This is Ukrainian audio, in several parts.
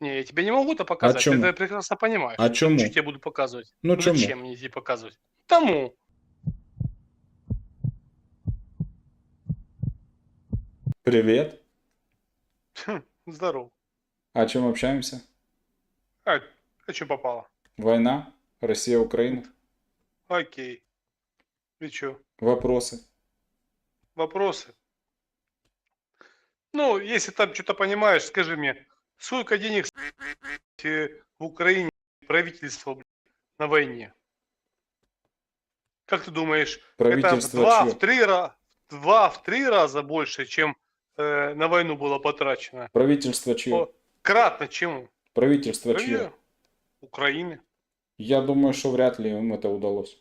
Не, я тебе не могу это показать, чему? ты это прекрасно понимаешь. А чому? Что тебе буду показывать? Ну чому? Зачем мне тебе показывать? Тому. Привет. Хм, Здорово. О чем общаемся? А, а что попало? Война? Россия, Украина? Окей. И что, Вопросы? вопросы? Ну, если там что-то понимаешь, скажи мне, сколько денег в Украине правительство блядь, на войне? Как ты думаешь, это в два, чье? в три, два, в три раза больше, чем э, на войну было потрачено? Правительство чье? О, кратно чему? Правительство чье? Правильно? Украины. Я думаю, что вряд ли им это удалось.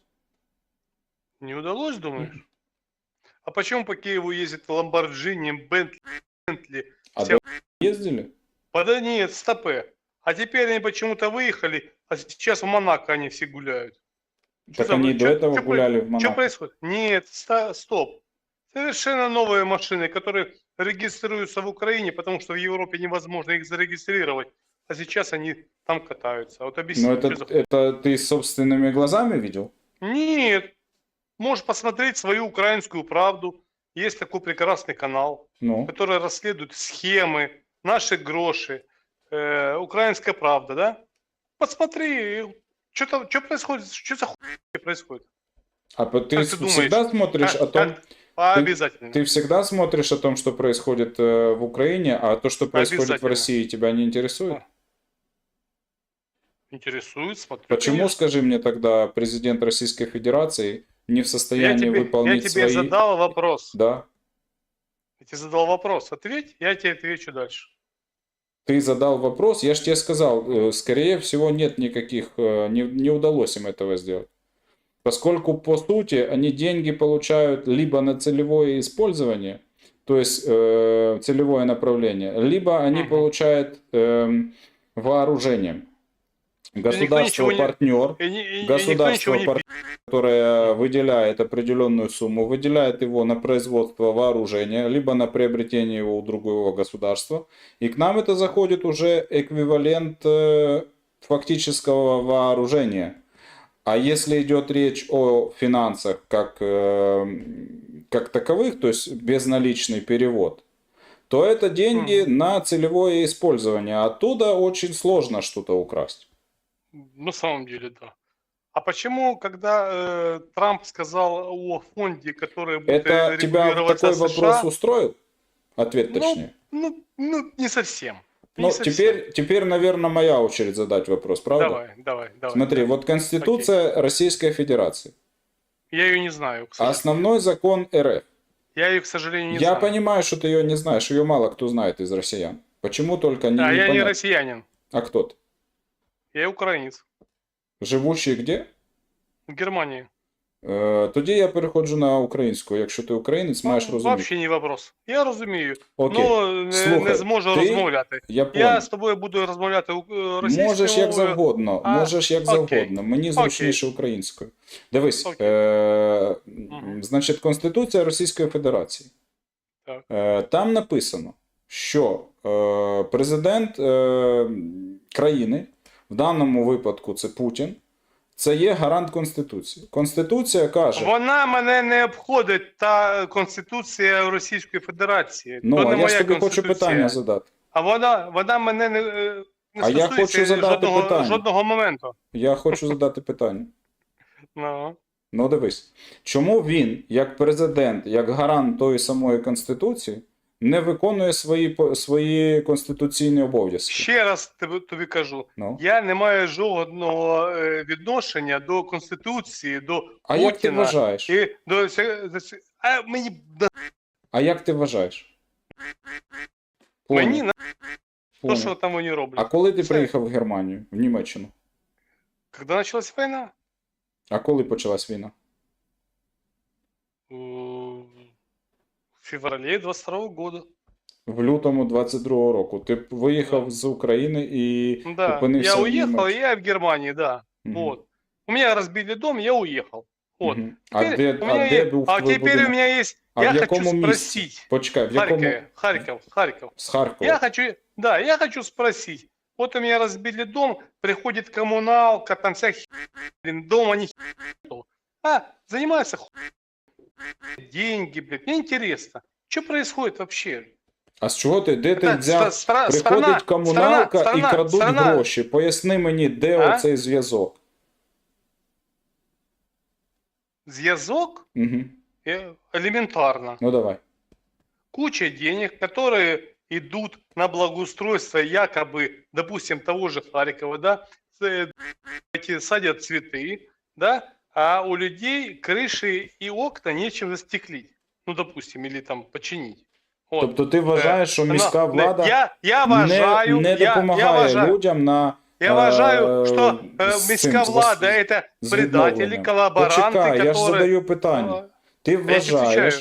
Не удалось, думаешь? А почему по Киеву ездит Ламборджини, Бентли? А до ездили? Да нет, стопе. А теперь они почему-то выехали, а сейчас в Монако они все гуляют. Так за- они до чё- этого про- гуляли в Что Монако. происходит? Нет, ста- стоп. Совершенно новые машины, которые регистрируются в Украине, потому что в Европе невозможно их зарегистрировать. А сейчас они там катаются. Вот объясни, Но это, что за- это ты собственными глазами видел? Нет. Можешь посмотреть свою украинскую правду. Есть такой прекрасный канал. Ну, которые расследуют схемы, наши гроши, э, украинская правда, да? Посмотри, что что происходит, что за хуйня происходит? а ты, Как ты думаешь? всегда смотришь Как- о том, как- обязательно. ты всегда смотришь о том, что происходит э, в Украине, а то, что происходит в. России, тебя не интересует? Интересует, смотрю. Почему, конечно. скажи мне тогда, президент Российской Федерации не в я состоянии тебе, я выполнить тебе свои... задал вопрос. Да, Тебе задал вопрос. Ответь, я тебе отвечу дальше. ты задал вопрос, я же тебе сказал, э, скорее всего нет никаких, э, не, не удалось им этого сделать. Поскольку, по сути, они деньги получают либо на целевое использование, то есть э, целевое направление, либо они Мгм. получают эм, вооружением. не- Государство-партнер Которое выделяет определенную сумму, выделяет его на производство вооружения, либо на приобретение его у другого государства. И к нам это заходит уже эквивалент э, фактического вооружения. А если идет речь о финансах как, э, как таковых, то есть безналичный перевод, то это деньги на целевое использование. Оттуда очень сложно что-то украсть. На самом деле, да. А почему, когда э, Трамп сказал о фонде, который будет Это тебя такой США, вопрос устроил? Ответ Ну, точнее. Ну, ну, не совсем. Не Ну, совсем. теперь, теперь, наверное, моя очередь задать вопрос, правда? Давай, давай, давай. Смотри, вот Конституция Российской Федерации. Я ее не знаю, к А сожалению. Основной закон РФ. Я ее, к сожалению, не Я знаю. понимаю, что ты ее не знаешь, ее мало кто знает из россиян. Почему только не, Да, я не непонятно. россиянин. А кто ты? Я українець. Живущий где? В Германії. Е, тоді я переходжу на українську. Якщо ти українець, маєш Ну, розуміти. Вообще не вопрос. Я розумію. Окей, Ну, не, Слухай, не зможу ти- розмовляти. я. Я з тобою буду розмовляти е, російською Можеш як завгодно, А, можеш як окей. завгодно. Мені зручніше українською. Дивись, Окей. е- Мгм. значить, Конституція Російської Федерації. Так. Е- там написано, що е- президент е- країни, в даному випадку це Путін, це є гарант Конституції. Конституція каже. Вона мене не обходить, та Конституція Російської Федерації. Ну, То а не я моя ж тобі хочу питання задати. А вона, вона мене не, е, не А я хочу задати жодного, питання. жодного моменту. Я хочу задати питання. Ну. Ну, дивись, чому він, як президент, як гарант тої самої Конституції, не виконує свої, свої конституційні обов'язки? Ще раз тобі, тобі кажу, Ну. я не маю жодного е, відношення до Конституції, до А як ти вважаєш? і до а мені А як ти вважаєш? Мені на то, що там вони роблять. А коли ти Все. приїхав в Германію, в Німеччину? Коли почалась війна? А коли почалась війна? У- В феврале 22 года. В лютому 22-го року. Ти виїхав Да. з України і Да, опинився я в уехал, Німеччині. я в Германии, да. Мгм. Вот. У меня разбили дом, я уехал. Вот. Мгм. А Теперь де, у а меня де е- був а твій теперь у будинок? меня есть. А я в хочу якому місці? спросить. Почекай, в якому? Харьков, Харьков, Харьков. З Харкова. Я хочу, да, я хочу спросить. Вот у меня разбили дом, приходит коммуналка, там вся хи- блин, дома не хи- А, занимаются ху- деньги, блин. Мне интересно, что происходит вообще? А з чого ти? Де ти Это взяв? стра- стра- Приходить страна- комуналка страна- і страна- крадуть страна- гроші. Поясни мені, де А? оцей зв'язок. Зв'язок Угу. э, элементарно. Ну давай. куча денег, которые идут на благоустройство якобы, допустим, того же Харькова, да, э, эти садят цветы, да, а у людей крыши и окна нечем застеклить, ну, допустим, или там починить. Вот. Тобто ти вважаєш, що Э, міська но- влада я, я не, вважаю, не я, я, допомагає вважаю, людям на я вважаю, е, что э, з міська цим, з влада вос- это з предатели, відновленням. коллаборанты, Почекай, я ж которые... задаю питання. Ти вважаєш, відповідаю.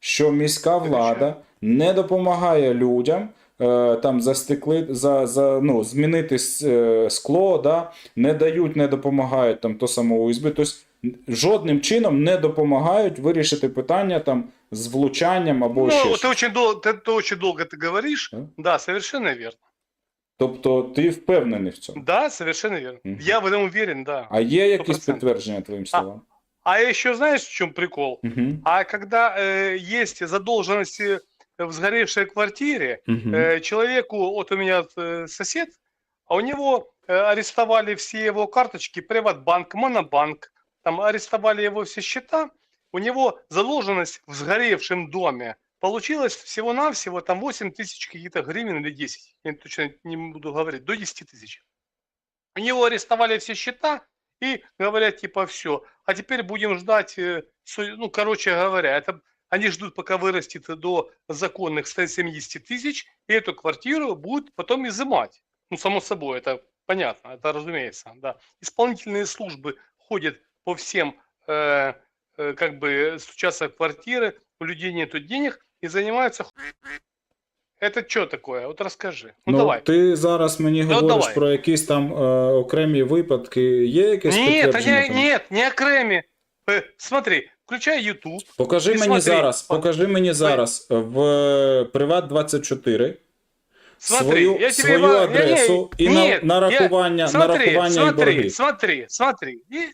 що міська влада не допомагає людям е, там застекли, за, за, ну, змінити с- е, скло, да? не дають, не допомагають там то саме УСБ. Тобто жодним чином не допомагають вирішити питання там з влучанням або Ну, ще ты щось. очень, дол- ты, ты очень долго ты говоришь, Да? да, совершенно верно. Тобто ти впевнений в цьому. Да, совершенно верно. Мгм. Я в этом уверен, да. А є якісь 100%. підтвердження твоїм словам? А еще знаешь, в чем прикол? Угу. А когда э, есть задолженности в сгоревшей квартире, Угу. э, человеку, вот у меня э, сосед, а у него э, арестовали все его карточки, Приватбанк, Монобанк, там арестовали его все счета, у него заложенность в сгоревшем доме получилось всего-навсего там 8 тысяч каких-то гривен или 10, я точно не буду говорить, до 10 тысяч. У него арестовали все счета и говорят типа все, а теперь будем ждать, э, ну короче говоря, это они ждут, пока вырастет до законных 170 тысяч, и эту квартиру будут потом изымать. Ну, само собой, это понятно, это разумеется, да. Исполнительные службы ходят по всем, э, э, как бы, стучатся в квартиры, у людей нету денег и занимаются ху- Это что такое? Вот расскажи. Ну, Ну, давай. ти зараз мені Ну, говориш давай. про якісь там е, окремі випадки. Є якесь Нет, підтвердження? не, тому? нет, не о Креме. Э, Смотри, включай YouTube. Покажи Ти мені смотри, зараз, по- покажи мені зараз в е, Приват 24 Смотри, свою, я тебе свою его- не, адресу не, і нет, на, я- нарахування, Смотри, нарахування і смотри, борги. смотри, смотри. И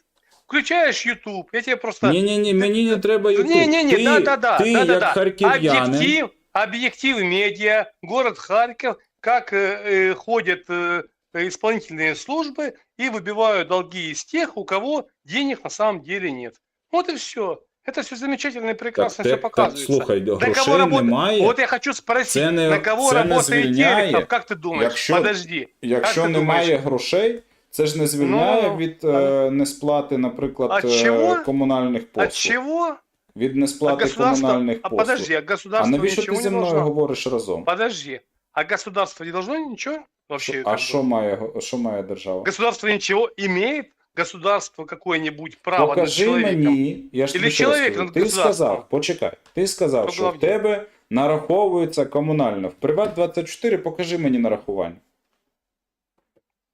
включаешь YouTube, я тебе просто... Ні, ні, ні, мені не треба YouTube. Не-не-не, ти, да-да-да, ти да-да-да. як харків'янин, Объектив, объектив медиа, город Харьков, как э, э, ходят э, исполнительные службы и выбивают долги из тех, у кого денег на самом деле нет. Вот и все. Это все замечательно и так, прекрасно те- все так, показывается. слухай, На грошей кого работает? немає. Вот я хочу спросить, Це не- на кого це не работает звільняє. Терехов, как ты думаешь? Якщо- Подожди. Якщо Як ти немає думаєш? грошей, це ж не звільняє Ну, від е, несплати, наприклад, От е, чого? комунальних послуг. От чего? Від А несплати государство, комунальних а подожди, а а навіщо ти зі мною должно? говориш разом? Подожди, а государство не должно ничего вообще? А що має, що має держава? Государство ничего имеет? Государство какое-нибудь право над Покажи человеком? мені, я ж Или чоловік над ти сказав, почекай, ти сказав, По що в тебе нараховується комунально. В Приват 24 покажи мені нарахування.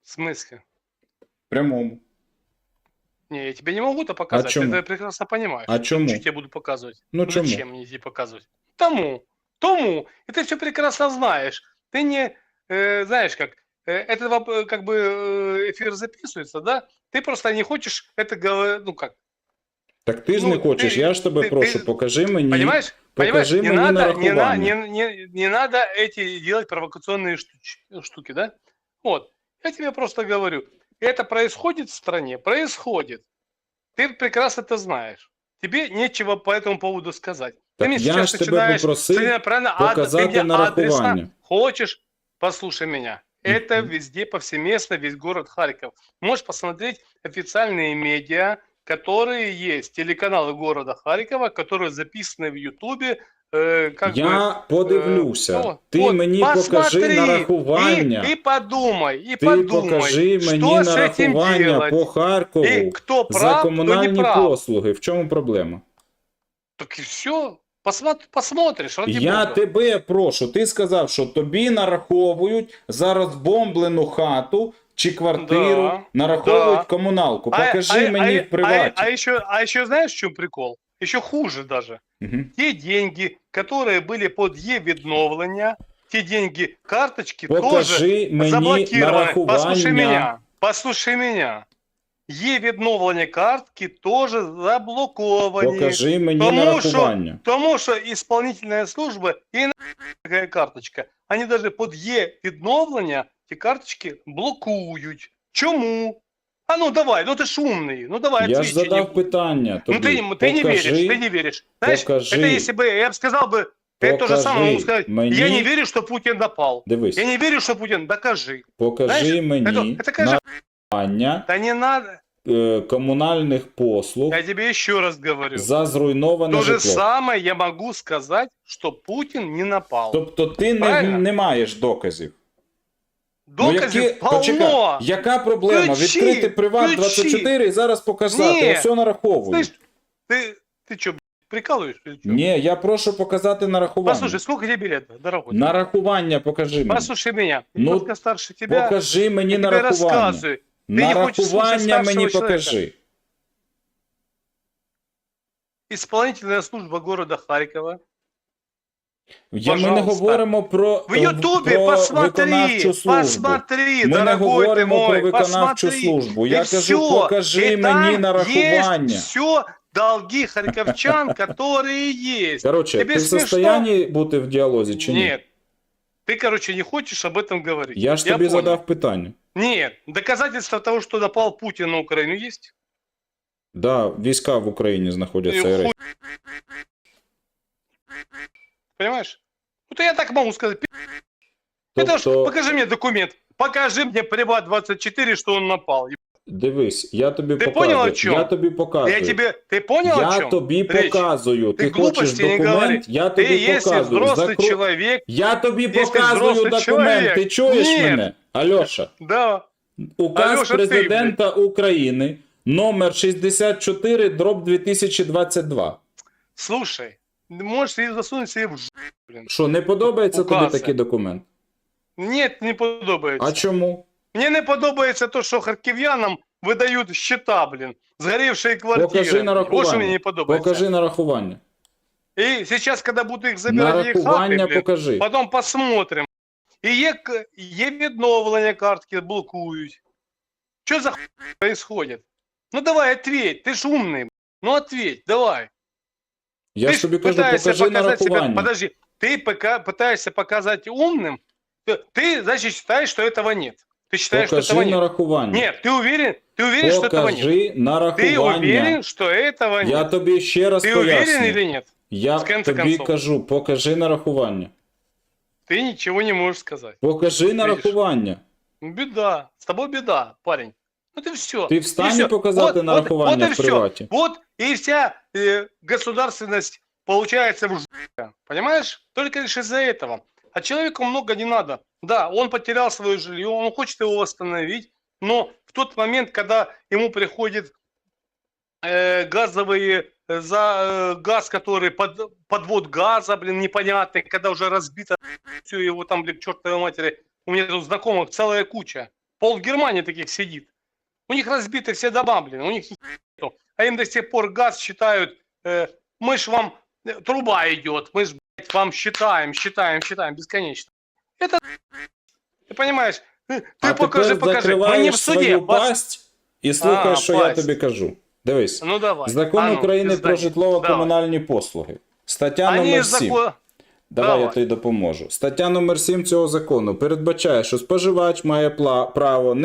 В смысле? Прямому. Не, я тебе не могу это показать, чему? ты это прекрасно понимаешь. А чому? Что я тебе буду показывать? Ну чому? Зачем мне тебе показывать? Тому, тому. И ты все прекрасно знаешь. Ты не, э, знаешь как, э, это воп- э, как бы э, эфир записывается, да? Ты просто не хочешь это говорить, ну как, Так ти ж Ну, не хочеш, ти- я ж тебе ти- прошу, ти- покажи мені. понимаешь? Понимаешь, покажи не мне надо, не, на- нарахування. не, не, не надо эти делать провокационные штуч- штуки, да? Вот, я тебе просто говорю, это происходит в стране, происходит. Ты прекрасно это знаешь. Тебе нечего по этому поводу сказать. Так ты мне я сейчас ж тебе начинаешь попросив совершенно правильно, ад- ты показати мне нарахування. адреса хочешь, послушай меня. Это Мгм. везде, повсеместно, весь город Харьков. Можешь посмотреть официальные медиа, которые есть, телеканалы города Харькова, которые записаны в Ютубе, Я подивлюся. ну, ти мені покажи нарахування. И подумай, ти подумай, покажи мені нарахування по Харкову за комунальні послуги. В чому проблема? Так и все, посмотришь, ради Я бога. тебе прошу, ти сказав, що тобі нараховують за розбомблену хату чи квартиру, Да, нараховують да. комуналку. Покажи а- мені а- в приваті. А, а еще, а еще знаешь, в чем прикол? Еще хуже даже. Мгм. Те деньги, которые были под Е-відновлення, те деньги, карточки тоже Покажи мені заблокированы. Послушай меня, нарахування. послушай меня. Є відновлення картки тоже заблоковані. Покажи мені Тому нарахування. Тому що исполнительная служба і на така карточка. Вони даже під є відновлення ті карточки блокують. Чому? А ну давай, ну ти ж умний. Ну давай, Я ж отвечай задав мне. питання. Ну Тобі. ты, ты не веришь, Покажи- ты не веришь. Знаешь, покажи. это если бы я бы сказал бы, это то же самое Покажи могу сказать. мені- Я не верю, что Путин напал. Дивись, Я не верю, что Путин. Докажи. покажи Знаєш, мені Это, это конечно, нарахування да не надо. е, комунальних послуг Я тебе еще раз говорю. за зруйноване То же житло. самое я могу сказать, что Путин не напал. Тобто ти не, Правильно? не маєш доказів. Доказів ну, які... полно. Почекай, яка проблема? Ключі, Відкрити приват ключі. 24 і зараз показати, Ні. все нараховую. Слышь, ты, ты что, прикалываешь? или чё? Ні, я прошу показати нарахування. Послушай, сколько тебе лет, дорогой? Нарахування покажи мені. Послушай меня. Ну, Немножко старше тебя. Покажи мені я тебе нарахування. рассказываю. не хочеш слухати Нарахування старшого мені чоловіка. покажи. Исполнительная служба города Харькова. Я, ми не Пожалуйста. говоримо про, В Ютубе про посмотри, виконавчу службу. посмотри, Ми не дорогой ты говоримо мой, про виконавчу посмотри. службу. Я И кажу, всё. покажи И мені там нарахування. Есть все долги харьковчан, которые есть. Короче, Тебе ти в смішно? состоянии бути в діалозі чи ні? Нет. Ты, короче, не хочешь об этом говорить. Я ж тобі понял. задав питання. Нет. Доказательства того, что напал Путин на Украину, есть? Да, війська в Україні знаходяться. И РФ. хуй- Понимаешь? Ну, то я так могу сказать. Это ж, Тобто, покажи мне документ. Покажи мне Приват 24, что он напал. дивись, я тобі Ти показую. поняв, о чому? Я тобі показую. Я тебе... Ты понял, о Я чем? тобі речь? показую. Ти, Ты хочеш глупости не документ, говори. я Ты, тобі если показую. взрослый Закру- человек, Я тобі Если показую взрослий документ. чоловік. Ти чуєш Ні. мене? Альоша, да, указ Альоша, ти, президента України номер 64 дроб 2022. слушай, можешь и засунуть себе в ж... блин. Що, не подобається тобі такий документ? Нет, не подобається. А чому? Мне не подобається то, що харків'янам видають щита, блин, згорівші квартири. Покажи. Вот що мені не подобається. Покажи нарахування. И сейчас, когда буду их забирать, их Нарахування блин, покажи. потом посмотрим. І є, к- є відновлення картки, блокують. Що за хуй происходит? Ну давай, ответь, ты ж умный. Ну ответь, давай. Я ты ж тобі кажу, пытаешься покажи показать себя, нарахування. подожди, ты пока пытаешься показать умным, ты, ты, значит, считаешь, что этого нет. Ты считаешь, что Покажи этого нет. нарахування. Нет, ты уверен, ты уверен, что этого нет. Покажи Ты нарахування. уверен, что этого Я нет. тобі ще раз Ты уверен поясню. или нет? Я З кінця тобі концов. кажу, покажи нарахування. Ты ничего не можешь сказать. Покажи нарахування. Ну, Беда. С тобой беда, парень. Ну ты все. Ти в стані показати нарахування в приваті? Вот и вся э, государственность получается в ж**ке. Понимаешь? Только лишь из-за этого. А человеку много не надо. Да, он потерял свое жилье, он хочет его восстановить, но в тот момент, когда ему приходит э, газовые э, за э, газ, который под, подвод газа, блин, непонятный, когда уже разбито все его там, блин, к чертовой матери. У меня тут знакомых целая куча. Пол Германии таких сидит. У них разбиты все дома, блин, у них нету. А им до сих пор газ считают, э, мы ж вам, э, труба идет, мы ж, блядь, вам считаем, считаем, считаем бесконечно. Это, ты понимаешь, э, ты а покажи, тепер покажи. Мы не закриваєш в суде. свою вас- пасть і слухай, А, що я пасть. тобі кажу. Дивись. Ну давай. Закон А ну, України пиздай. про житлово-комунальні послуги. Стаття Они номер 7. закон... Давай я Давай. тобі допоможу. Стаття номер 7 цього закону передбачає, що споживач має право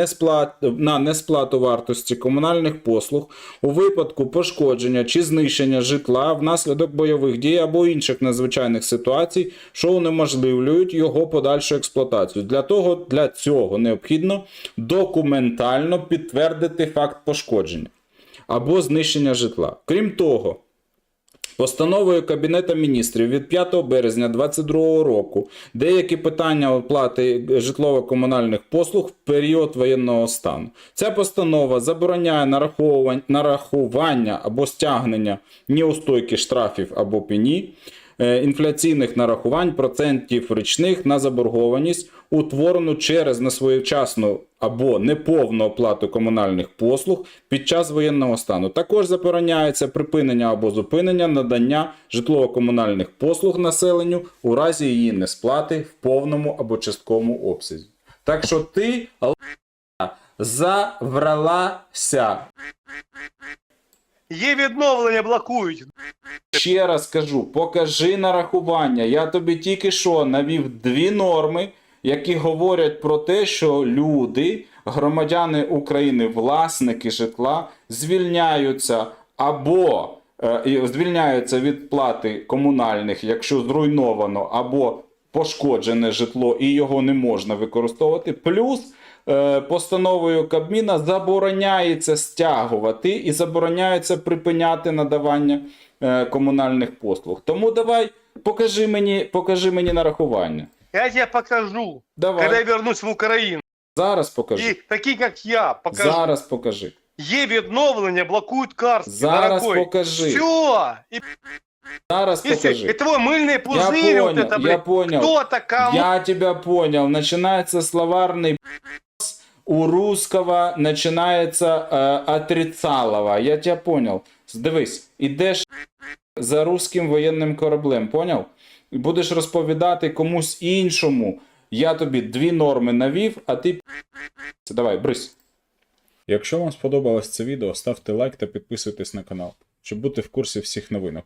на несплату вартості комунальних послуг у випадку пошкодження чи знищення житла внаслідок бойових дій або інших надзвичайних ситуацій, що унеможливлюють його подальшу експлуатацію. Для того для цього необхідно документально підтвердити факт пошкодження або знищення житла. Крім того, Постановою Кабінету міністрів від 5 березня 2022 року деякі питання оплати житлово-комунальних послуг в період воєнного стану. Ця постанова забороняє нарахування або стягнення неустойки штрафів або пені інфляційних нарахувань процентів річних на заборгованість, утворену через несвоєчасну або неповну оплату комунальних послуг під час воєнного стану. Також забороняється припинення або зупинення надання житлово-комунальних послуг населенню у разі її несплати в повному або частковому обсязі. Так що ти завралася. Є відновлення блокують. Ще раз кажу, покажи нарахування. Я тобі тільки що навів дві норми, які говорять про те, що люди, громадяни України, власники житла, звільняються або е, звільняються від плати комунальних, якщо зруйновано, або пошкоджене житло і його не можна використовувати. Плюс постановою Кабміна забороняється стягувати і забороняється припиняти надавання е, комунальних послуг. Тому давай покажи мені, покажи мені нарахування. Я тебе покажу, Давай. когда я вернусь в Україну. Зараз покажи. І такі, як я, покажу. Зараз покажи. Є відновлення, блокують картки, Зараз дорогой. покажи. Все. И, Зараз если, покажи. и твой мыльный Я пузырь, вот понял, это, я блядь, понял. кто-то кому Я тебя понял. Начинается словарный пи***ц, у русского начинается э, отрицалово. Я тебя понял. Дивись, ідеш за руським воєнним кораблем, поняв? І будеш розповідати комусь іншому. Я тобі дві норми навів, а ти пи***ц. Давай, брись. Якщо вам сподобалось це відео, ставте лайк та підписуйтесь на канал, щоб бути в курсі всіх новинок.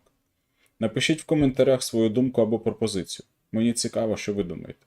Напишіть в коментарях свою думку або пропозицію. Мені цікаво, що ви думаєте.